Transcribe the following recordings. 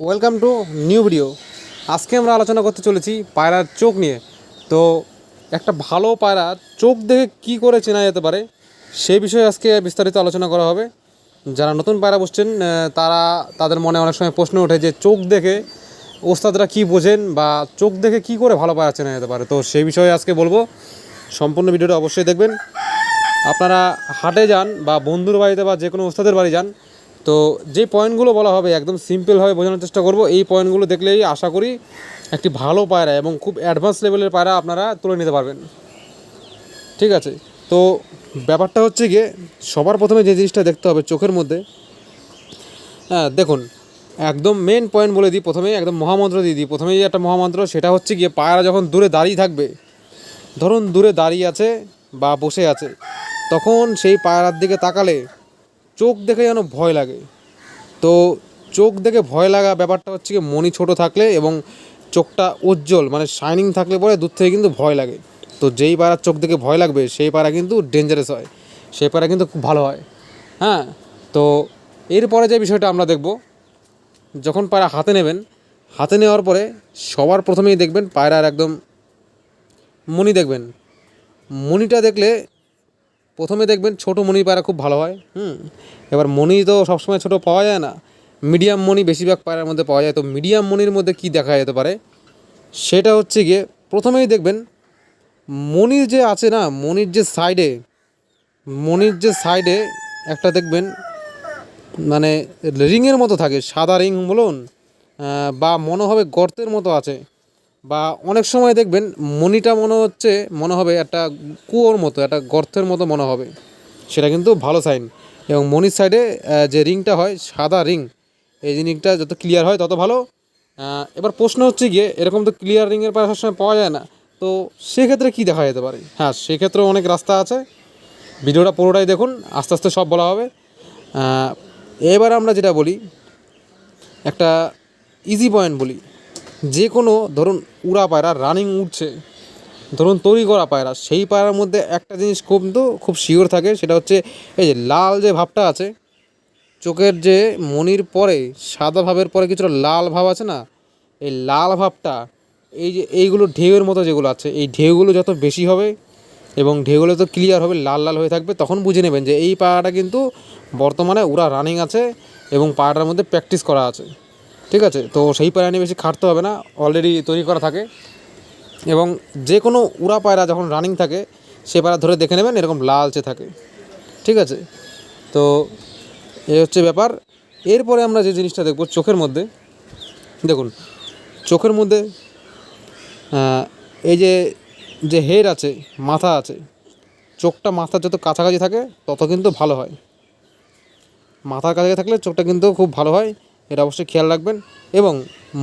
Welcome to new video আজকে আমরা আলোচনা করতে চলেছি পায়রার চোখ নিয়ে। তো একটা ভালো পায়রা চোখ দেখে কি করে চেনা যেতে পারে, সেই বিষয়ে আজকে বিস্তারিত আলোচনা করা হবে। যারা নতুন পায়রা বসছেন তারা তাদের মনে অনেক সময় প্রশ্ন ওঠে যে চোখ দেখে ওস্তাদরা কী বোঝেন বা চোখ দেখে কি করে ভালো পায়রা চেনা যেতে পারে। তো সেই বিষয়ে আজকে বলব। সম্পূর্ণ ভিডিওটা অবশ্যই দেখবেন। আপনারা হাটে যান বা বন্ধুর বাড়িতে বা যে কোনো ওস্তাদের বাড়ি যান তো যে পয়েন্টগুলো বলা হবে, একদম সিম্পলভাবে বোঝানোর চেষ্টা করব, এই পয়েন্টগুলো দেখলেই আশা করি একটি ভালো পায়রা এবং খুব অ্যাডভান্স লেভেলের পায়রা আপনারা তুলে নিতে পারবেন। ঠিক আছে, তো ব্যাপারটা হচ্ছে গিয়ে সবার প্রথমে যে জিনিসটা দেখতে হবে চোখের মধ্যে হ্যাঁ দেখুন, একদম মেন পয়েন্ট বলে দিই প্রথমে, একদম মহামন্ত্র দিয়ে দিই। প্রথমেই একটা মহামন্ত্র, সেটা হচ্ছে গিয়ে পায়রা যখন দূরে দাঁড়িয়ে থাকবে, ধরুন দূরে দাঁড়িয়ে আছে বা বসে আছে, তখন সেই পায়রার দিকে তাকালে চোখ দেখে যেন ভয় লাগে। তো চোখ দেখে ভয় লাগা ব্যাপারটা হচ্ছে কি মনি ছোট থাকলে এবং চোখটা উজ্জ্বল মানে শাইনিং থাকলে পরে দূর থেকে কিন্তু ভয় লাগে। তো যেই পায়রার চোখ দেখে ভয় লাগবে, সেই পায়রা কিন্তু ডেঞ্জারাস হয়। সেই পায়রা কিন্তু খুব ভালো হয়। হ্যাঁ তো এরপরে যে বিষয়টা আমরা দেখব, যখন পায়রা হাতে নেবেন, হাতে নেওয়ার পরে সবার প্রথমেই দেখবেন পায়রার একদম মনি দেখবেন। মনিটা দেখলে প্রথমে দেখবেন ছোটো মনি পায়রা খুব ভালো হয়, হুম। এবার মনি তো সবসময় ছোটো পাওয়া যায় না। মিডিয়াম মনি বেশিরভাগ পায়রার মধ্যে পাওয়া যায়। তো মিডিয়াম মনির মধ্যে কি দেখা যেতে পারে? সেটা হচ্ছে গিয়ে প্রথমেই দেখবেন মনির যে আছে না মনির যে সাইডে মনির যে সাইডে একটা দেখবেন মানে রিংয়ের মতো থাকে, সাদা রিং বলুন বা মনে হবে গর্তের মতো আছে। বা অনেক সময় দেখবেন মনিটা মনে হচ্ছে, মনে হবে একটা কুয়োর মতো, একটা গর্তের মতো মনে হবে। সেটা কিন্তু ভালো সাইন এবং মনির সাইডে যে রিংটা হয়, সাদা রিং এই রিংটা যত ক্লিয়ার হয় তত ভালো। এবার প্রশ্ন হচ্ছে গিয়ে, এরকম তো ক্লিয়ার রিংয়ের পায়ে সবসময় পাওয়া যায় না, তো সেক্ষেত্রে কী দেখা যেতে পারে? হ্যাঁ সেক্ষেত্রেও অনেক রাস্তা আছে। ভিডিওটা পুরোটাই দেখুন, আস্তে আস্তে সব বলা হবে। এবার আমরা যেটা বলি, একটা ইজি পয়েন্ট বলি। যে কোনো, ধরুন, উড়া পায়রা রানিং উঠছে ধরুন, তৈরি করা পায়রা, সেই পায়রার মধ্যে একটা জিনিস খুব তো খুব শিওর থাকে, সেটা হচ্ছে এই যে লাল যে ভাবটা আছে, চোখের যে মনির পরে, সাদা ভাবের পরে কিছুটা লাল ভাব আছে না, এই লাল ভাবটা, এই যে এইগুলো ঢেউয়ের মতো যেগুলো আছে, এই ঢেউগুলো যত বেশি হবে এবং ঢেউগুলো তো ক্লিয়ার হবে, লাল লাল হয়ে থাকবে, তখন বুঝে নেবেন যে এই পায়রাটা কিন্তু বর্তমানে ওরা রানিং আছে এবং পায়রাটার মধ্যে প্র্যাকটিস করা আছে। ঠিক আছে? তো সেই পায়রা নিয়ে বেশি খাটতে হবে না অলরেডি তৈরি করা থাকে। এবং যে কোনো উড়া পায়রা যখন রানিং থাকে, সে পায়রা ধরে দেখে নেবেন, এরকম লালচে থাকে। ঠিক আছে? তো এই হচ্ছে ব্যাপার। এরপরে আমরা যে জিনিসটা দেখব চোখের মধ্যে, দেখুন, চোখের মধ্যে এই যে যে হেড আছে, মাথা আছে, চোখটা মাথার যত কাছাকাছি থাকে, তত কিন্তু ভালো হয়। মাথার কাছাকাছি থাকলে চোখটা কিন্তু খুব ভালো হয়। এটা অবশ্যই খেয়াল রাখবেন। এবং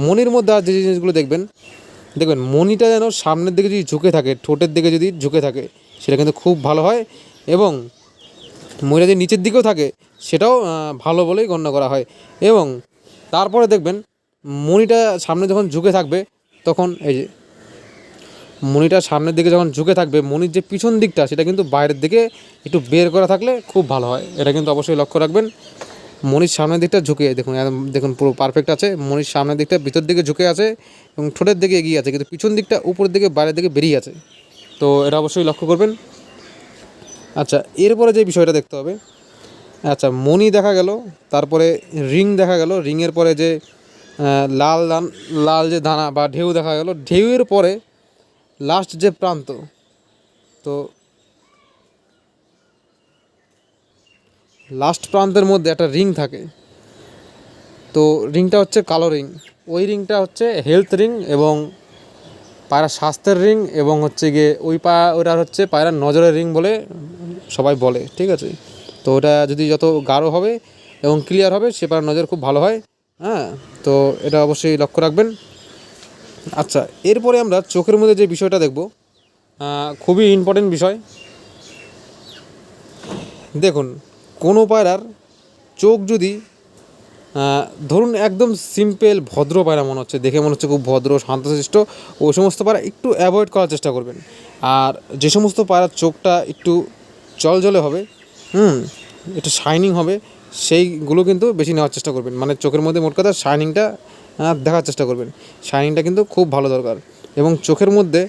মনির মধ্যে আর যে জিনিসগুলো দেখবেন দেখবেন মনিটা যেন সামনের দিকে যদি ঝুঁকে থাকে, ঠোঁটের দিকে যদি ঝুঁকে থাকে, সেটা কিন্তু খুব ভালো হয়। এবং মনিটা যদি নিচের দিকেও থাকে, সেটাও ভালো বলেই গণ্য করা হয়। এবং তারপরে দেখবেন, মনিটা সামনে যখন ঝুঁকে থাকবে, তখন এই যে মনিটা সামনের দিকে যখন ঝুঁকে থাকবে, মনির যে পিছন দিকটা, সেটা কিন্তু বাইরের দিকে একটু বের করা থাকলে খুব ভালো হয়। এটা কিন্তু অবশ্যই লক্ষ্য রাখবেন। মনির সামনের দিকটা ঝুঁকে দেখুন দেখুন, পুরো পারফেক্ট আছে। মনির সামনের দিকটা ভিতর দিকে ঝুঁকে আছে এবং ঠোঁটের দিকে এগিয়ে আছে, কিন্তু পিছন দিকটা উপরের দিকে, বাইরের দিকে বেরিয়ে আছে। তো এটা অবশ্যই লক্ষ্য করবেন। আচ্ছা এরপরে যে বিষয়টা দেখতে হবে আচ্ছা মনি দেখা গেল, তারপরে রিং দেখা গেল, রিংয়ের পরে যে লাল দান, লাল যে দানা বা ঢেউ দেখা গেল, ঢেউয়ের পরে লাস্ট যে প্রান্ত, তো লাস্ট প্রান্তের মধ্যে একটা রিং থাকে। তো রিংটা হচ্ছে কালো রিং। ওই রিংটা হচ্ছে হেলথ রিং এবং পায়রা স্বাস্থ্যের রিং এবং হচ্ছে গিয়ে ওই পা ওটা হচ্ছে পায়রার নজরের রিং বলে সবাই বলে, ঠিক আছে? তো ওটা যদি যত গাঢ় হবে এবং ক্লিয়ার হবে, সে পায়রার নজর খুব ভালো হয়। হ্যাঁ তো এটা অবশ্যই লক্ষ্য রাখবেন। আচ্ছা এরপরে আমরা চোখের মধ্যে যে বিষয়টা দেখব খুবই ইম্পর্টেন্ট বিষয়। দেখুন কোনো পায়রার চোখ যদি ধরুন একদম সিম্পল ভদ্র পায়রা মনে হচ্ছে, দেখে মনে হচ্ছে খুব ভদ্র, শান্তশিষ্ট ওই সমস্ত পায়রা একটু অ্যাভয়েড করার চেষ্টা করবেন। আর যে সমস্ত পায়রার চোখটা একটু জলজলে হবে, হুম, একটু শাইনিং হবে, সেইগুলো কিন্তু বেশি নেওয়ার চেষ্টা করবেন। মানে চোখের মধ্যে মোট কথা শাইনিংটা দেখার চেষ্টা করবেন। শাইনিংটা কিন্তু খুব ভালো দরকার। এবং চোখের মধ্যে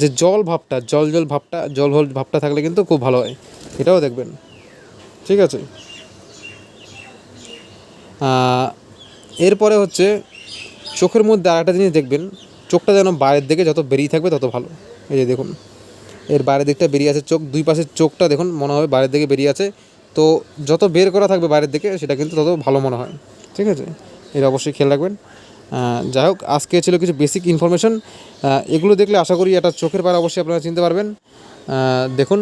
যে জল ভাবটা জল জল ভাবটা জল ভাবটা থাকলে কিন্তু খুব ভালো হয়। এটাও দেখবেন। ঠিক আছে? এরপরে হচ্ছে চোখের মধ্যে আরেকটা জিনিস দেখবেন, চোখটা যেন বাইরের দিকে যত বেরিয়ে থাকবে তত ভালো। এই যে দেখুন, এর বাইরের দিকটা বেরিয়ে আছে চোখ, দুই পাশের চোখটা দেখুন, মনে হবে বাইরের দিকে বেরিয়ে আছে। তো যত বের করা থাকবে বাইরের দিকে, সেটা কিন্তু তত ভালো মনে হয়। ঠিক আছে? এটা অবশ্যই খেয়াল রাখবেন। যাই হোক, আজকে ছিল কিছু বেসিক ইনফরমেশন এগুলো দেখলে আশা করি একটা চোখের পায়রা অবশ্যই আপনারা চিনতে পারবেন। দেখুন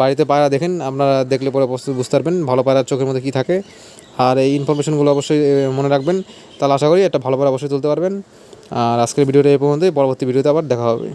বাড়িতে পায়রা দেখেন, আপনারা দেখলে পরে বুঝতে পারবেন ভালো পায়রার চোখের মধ্যে কী থাকে। আর এই ইনফরমেশনগুলো অবশ্যই মনে রাখবেন। তাহলে আশা করি একটা ভালো পায়রা অবশ্যই তুলতে পারবেন। আর আজকের ভিডিওটা এই পর্যন্তই, পরবর্তী ভিডিওতে আবার দেখা হবে।